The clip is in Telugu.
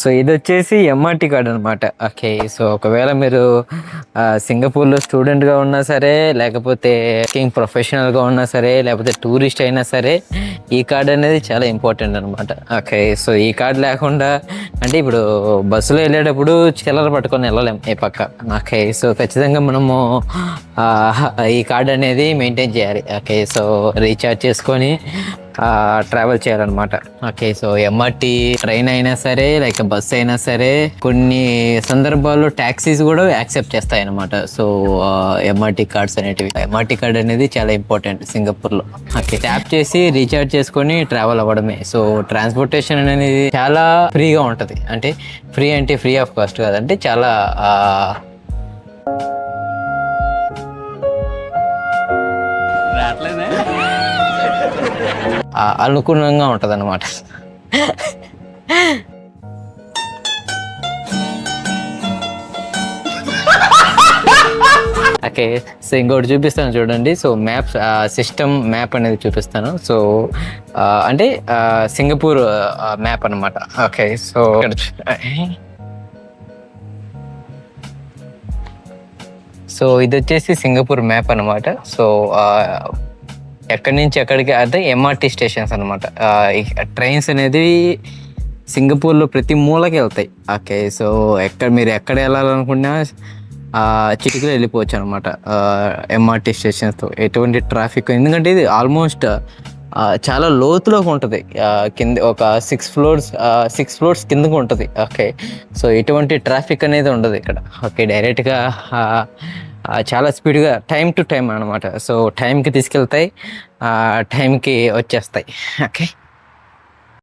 సో ఇది వచ్చేసి ఎంఆర్టీ కార్డ్ అనమాట ఓకే సో ఒకవేళ మీరు సింగపూర్లో స్టూడెంట్గా ఉన్నా సరే లేకపోతే కింగ్ ప్రొఫెషనల్గా ఉన్నా సరే లేకపోతే టూరిస్ట్ అయినా సరే ఈ కార్డ్ అనేది చాలా ఇంపార్టెంట్ అనమాట ఓకే సో ఈ కార్డ్ లేకుండా అంటే ఇప్పుడు బస్సులో వెళ్ళేటప్పుడు చిల్లర పట్టుకొని వెళ్ళలేం ఈ పక్క. ఓకే సో ఖచ్చితంగా మనము ఈ కార్డ్ అనేది మెయింటైన్ చేయాలి. ఓకే సో రీఛార్జ్ చేసుకొని ట్రావెల్ చేయాలన్నమాట. ఓకే సో ఎంఆర్టీ ట్రైన్ అయినా సరే లైక్ బస్ అయినా సరే కొన్ని సందర్భాల్లో ట్యాక్సీస్ కూడా యాక్సెప్ట్ చేస్తాయి అనమాట సో ఎంఆర్టీ కార్డ్స్ అనేటివి. ఎంఆర్టీ కార్డ్ అనేది చాలా ఇంపార్టెంట్ సింగపూర్లో. ఓకే ట్యాప్ చేసి రీఛార్జ్ చేసుకొని ట్రావెల్ అవ్వడమే. సో ట్రాన్స్పోర్టేషన్ అనేది చాలా ఫ్రీగా ఉంటుంది. అంటే ఫ్రీ అంటే ఫ్రీ ఆఫ్ కాస్ట్ కాదంటే చాలా అనుకూలంగా ఉంటుంది అనమాట ఓకే సో ఇంకోటి చూపిస్తాను చూడండి. సో మ్యాప్స్ సిస్టమ్ మ్యాప్ అనేది చూపిస్తాను. సో అంటే సింగపూర్ మ్యాప్ అనమాట ఓకే సో సో ఇది వచ్చేసి సింగపూర్ మ్యాప్ అనమాట సో ఎక్కడి నుంచి ఎక్కడికి అంటే ఎంఆర్టీ స్టేషన్స్ అనమాట ట్రైన్స్ అనేది సింగపూర్లో ప్రతి మూలకి వెళ్తాయి. ఓకే సో ఎక్కడ మీరు ఎక్కడ వెళ్ళాలనుకున్నా చిటికలో వెళ్ళిపోవచ్చు అనమాట ఎంఆర్టీ స్టేషన్స్తో ఎటువంటి ట్రాఫిక్ ఎందుకంటే ఇది ఆల్మోస్ట్ చాలా లోతులోకి ఉంటుంది. కింద ఒక సిక్స్ ఫ్లోర్స్ సిక్స్ ఫ్లోర్స్ కిందకు ఉంటుంది. ఓకే సో ఎటువంటి ట్రాఫిక్ అనేది ఉండదు ఇక్కడ. ఓకే డైరెక్ట్గా చాలా స్పీడ్గా టైం టు టైం అనమాట సో టైంకి తీసుకెళ్తాయి టైంకి వచ్చేస్తాయి. ఓకే?